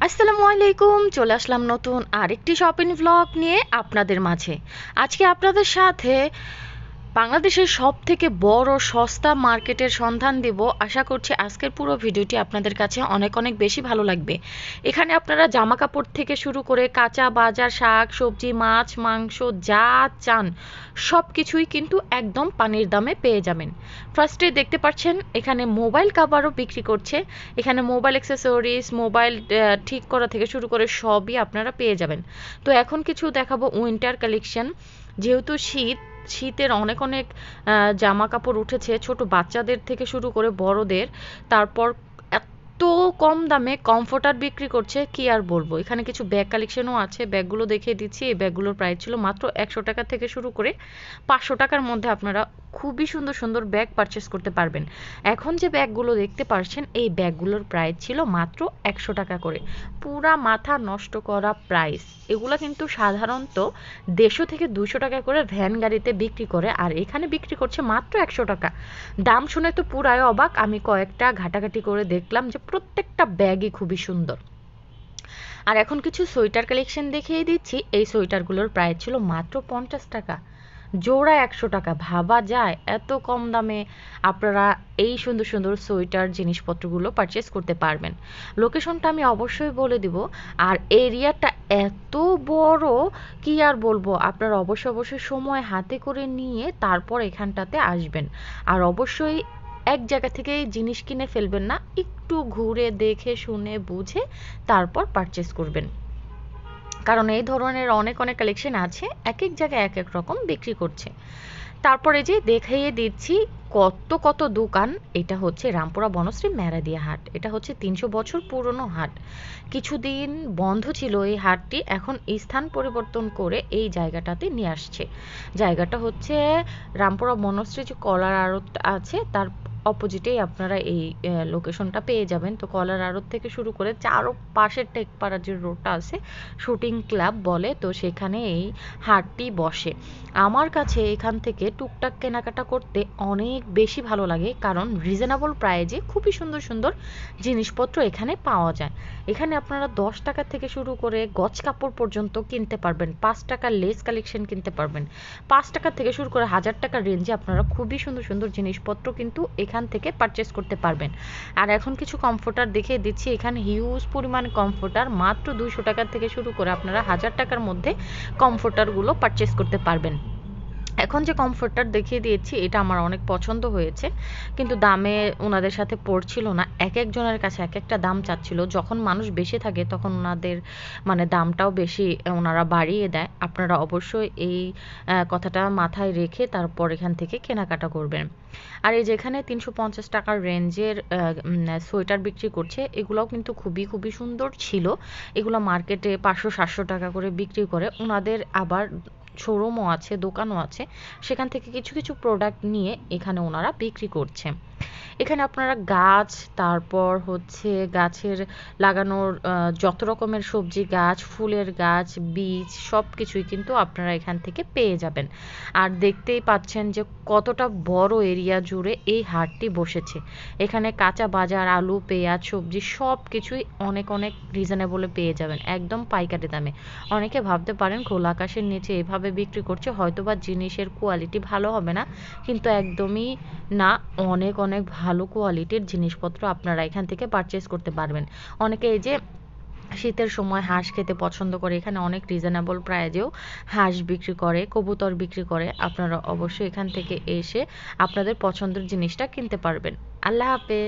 আসসালামু আলাইকুম চলে আসলাম নতুন আরেকটি শপিং ব্লগ নিয়ে আপনাদের মাঝে। আজকে আপনাদের সাথে বাংলাদেশের সব থেকে বড় সস্তা মার্কেটের সন্ধান দেব। আশা করছি আজকের পুরো ভিডিওটি আপনাদের কাছে অনেক অনেক বেশি ভালো লাগবে। এখানে আপনারা জামা কাপড় থেকে শুরু করে কাঁচা বাজার, শাক, সবজি, মাছ, মাংস, যা চান সব কিছুই কিন্তু একদম পানির দামে পেয়ে যাবেন। ফার্স্টে দেখতে পাচ্ছেন, এখানে মোবাইল কাভারও বিক্রি করছে। এখানে মোবাইল অ্যাক্সেসরিজ, মোবাইল ঠিক করা থেকে শুরু করে সবই আপনারা পেয়ে যাবেন। তো এখন কিছু দেখাবো উইন্টার কালেকশন। যেহেতু শীত শীতের অনেক অনেক জামা কাপড় উঠেছে ছোট বাচ্চাদের থেকে শুরু করে বড়দের। তারপর এত কম দামে কমফোর্টার বিক্রি করছে, কি আর বলব? এখানে কিছু ব্যাগ কালেকশনও আছে, ব্যাগগুলো দেখিয়ে দিচ্ছি। এই ব্যাগগুলোর প্রাইস ছিল মাত্র একশো টাকা থেকে শুরু করে পাঁচশো টাকার মধ্যে আপনারা খুবই সুন্দর সুন্দর ব্যাগ পারচেস করতে পারবেন। এখন যে ব্যাগগুলো দেখতে পাচ্ছেন এই ব্যাগগুলোর প্রাইস ছিল মাত্র একশো টাকা করে। পুরা মাথা নষ্ট করা প্রাইস এগুলো কিন্তু সাধারণত দেড়শো থেকে দুশো টাকা করে ভ্যান গাড়িতে বিক্রি করে, আর এখানে বিক্রি করছে মাত্র একশো টাকা। দাম শুনে তো পুরাই অবাক। আমি কয়েকটা ঘাটাঘাটি করে দেখলাম যে প্রত্যেকটা ব্যাগই খুবই সুন্দর। আর এখন কিছু সোয়েটার কালেকশন দেখিয়ে দিচ্ছি। এই সোয়েটারগুলোর প্রাইস ছিল মাত্র পঞ্চাশ টাকা। জোড়া একশো টাকা। ভাবা যায় এত কম দামে আপনারা এই সুন্দর সুন্দর সোয়েটার জিনিসপত্রগুলো পারচেস করতে পারবেন। লোকেশনটা আমি অবশ্যই বলে দিব। আর এরিয়াটা এত বড়, কি আর বলব? আপনারা অবশ্যই অবশ্যই সময় হাতে করে নিয়ে তারপর এখানটাতে আসবেন। আর অবশ্যই এক জায়গা থেকে জিনিস কিনে ফেলবেন না, একটু ঘুরে দেখে, শুনে, বুঝে তারপর পারচেস করবেন। কারণ এই ধরনের অনেক অনেক কালেকশন আছে এক এক জায়গায় এক এক রকম বিক্রি করছে। তারপরে যে দেখাইয়ে দিচ্ছি, কত কত দোকান, এটা হচ্ছে রামপুরা বনশ্রী ম্যারাদিয়া হাট। এটা হচ্ছে তিনশো বছর পুরনো হাট। কিছুদিন বন্ধ ছিল এই হাটটি, এখন স্থান পরিবর্তন করে এই জায়গাটাতে নিয়ে আসছে। জায়গাটা হচ্ছে রামপুরা বনশ্রী যে কলার আড়ত আছে, তার অপোজিটেই আপনারা এই লোকেশনটা পেয়ে যাবেন। তো কলার আড়ত থেকে শুরু করে চারো পাশের টেকপাড়ার যে রোডটা আছে শুটিং ক্লাব বলে, তো সেখানে এই হাটটি বসে। আমার কাছে এখান থেকে টুকটাক কেনাকাটা করতে অনেক বেশি ভালো লাগে, কারণ রিজনেবল প্রাইজে খুবই সুন্দর সুন্দর জিনিসপত্র এখানে পাওয়া যায়। এখানে আপনারা দশ টাকা থেকে শুরু করে গজ কাপড় পর্যন্ত কিনতে পারবেন, পাঁচ টাকার লেস কালেকশন কিনতে পারবেন। পাঁচ টাকা থেকে শুরু করে হাজার টাকার রেঞ্জে আপনারা খুবই সুন্দর সুন্দর জিনিসপত্র কিন্তু এখানে এখান থেকে পারচেস করতে পারবেন। আর এখন কিছু কমফোর্টার দেখিয়ে দিচ্ছি। এখানে হিউজ পরিমাণ কমফোর্টার মাত্র দুইশো টাকা থেকে শুরু করে আপনারা হাজার টাকার মধ্যে কমফোর্টারগুলো পারচেস করতে পারবেন। এখন যে কমফোর্টার দেখিয়ে দিয়েছি, এটা আমার অনেক পছন্দ হয়েছে। কিন্তু দামে ওনাদের সাথে পড়ছিল না। এক একজনের কাছে এক একটা দাম চাচ্ছিল। যখন মানুষ বেশি থাকে, তখন ওনাদের মানে দামটাও বেশি ওনারা বাড়িয়ে দেয়। আপনারা অবশ্যই এই কথাটা মাথায় রেখে তারপর এখান থেকে কেনাকাটা করবেন। আর এই যেখানে তিনশো পঞ্চাশ টাকার রেঞ্জের সোয়েটার বিক্রি করছে, এগুলোও কিন্তু খুবই খুবই সুন্দর ছিল। এগুলো মার্কেটে পাঁচশো, সাতশো টাকা করে বিক্রি করে। ওনাদের আবার শোরুমও আছে দোকানও আছে। সেখান থেকে কিছু কিছু প্রোডাক্ট নিয়ে এখানে ওনারা বিক্রি করছে। এখানে আপনারা গাছ, তারপর হচ্ছে গাছের লাগানোর যত রকমের সবজি গাছ, ফুলের গাছ, বীজ সব কিছুই কিন্তু আপনারা এখান থেকে পেয়ে যাবেন। আর দেখতেই পাচ্ছেন যে কতটা বড় এরিয়া জুড়ে এই হাটটি বসেছে। এখানে কাঁচা বাজার, আলু, পেঁয়াজ, সবজি সব কিছুই অনেক অনেক রিজনেবলে পেয়ে যাবেন, একদম পাইকারি দামে। অনেকে ভাবতে পারেন খোলা আকাশের নিচে এভাবে বিক্রি করছে হয়তো বা জিনিসের কোয়ালিটি ভালো হবে না, কিন্তু একদমই না, অনেক অনেক ভালো কোয়ালিটির জিনিসপত্র আপনারা এখান থেকে পারচেস করতে পারবেন। অনেকে এই যে শীতের সময় হাঁস খেতে পছন্দ করে, এখানে অনেক রিজনেবল প্রাইজেও হাঁস বিক্রি করে, কবুতর বিক্রি করে, আপনারা অবশ্যই এখান থেকে এসে আপনাদের পছন্দের জিনিসটা কিনতে পারবেন। আল্লাহ হাফেজ।